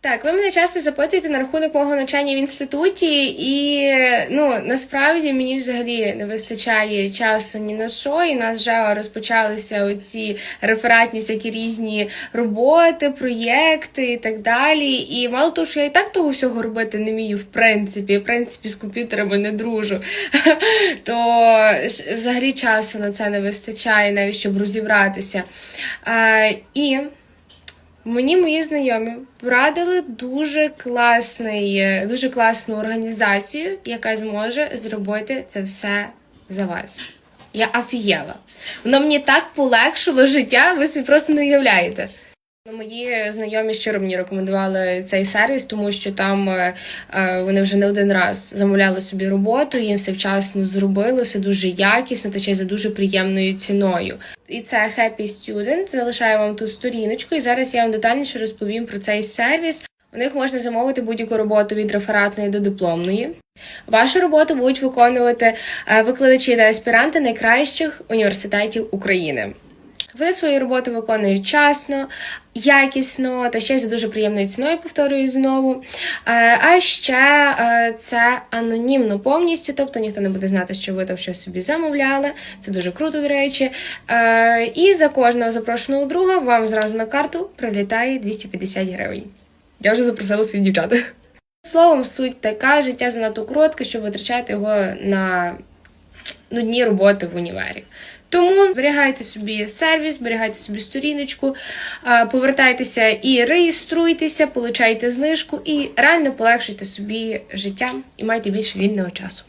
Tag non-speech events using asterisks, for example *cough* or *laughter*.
Так, ви мене часто запитуєте на рахунок мого навчання в інституті, і ну насправді мені взагалі не вистачає часу ні на що, і нас вже розпочалися оці рефератні всякі різні роботи, проєкти і так далі. І мало того, що я і так того всього робити не вмію, в принципі, в принципі, з комп'ютерами не дружу, *laughs* то взагалі часу на це не вистачає, навіть щоб розібратися. І Мені мої знайомі порадили дуже класний, е, дуже класну організацію, яка зможе зробити це все за вас. Я офігела. Воно мені так полегшило життя, ви собі просто не уявляєте. Ну, Мої знайомі щиро мені рекомендували цей сервіс, тому що там е, е, вони вже не один раз замовляли собі роботу, їм все вчасно зробили, все дуже якісно та ще й за дуже приємною ціною. І це Happy Student. Залишаю вам тут сторіночку, і зараз я вам детальніше розповім про цей сервіс. У них можна замовити будь-яку роботу від рефератної до дипломної. Вашу роботу будуть виконувати е, викладачі та аспіранти найкращих університетів України. Вони свою роботу виконують вчасно, якісно та ще й за дуже приємною ціною, повторюю знову. Е, А ще е, це анонімно повністю, тобто ніхто не буде знати, що ви там щось собі замовляли. Це дуже круто, до речі. Е, І за кожного запрошеного друга вам зразу на карту прилітає 250 гривень. Я вже запросила своїх дівчат. Словом, суть така, життя занадто коротке, щоб витрачати його на нудні роботи в універі. Тому зберігайте собі сервіс, зберігайте собі сторіночку, повертайтеся і реєструйтеся, получайте знижку і реально полегшуйте собі життя і майте більше вільного часу.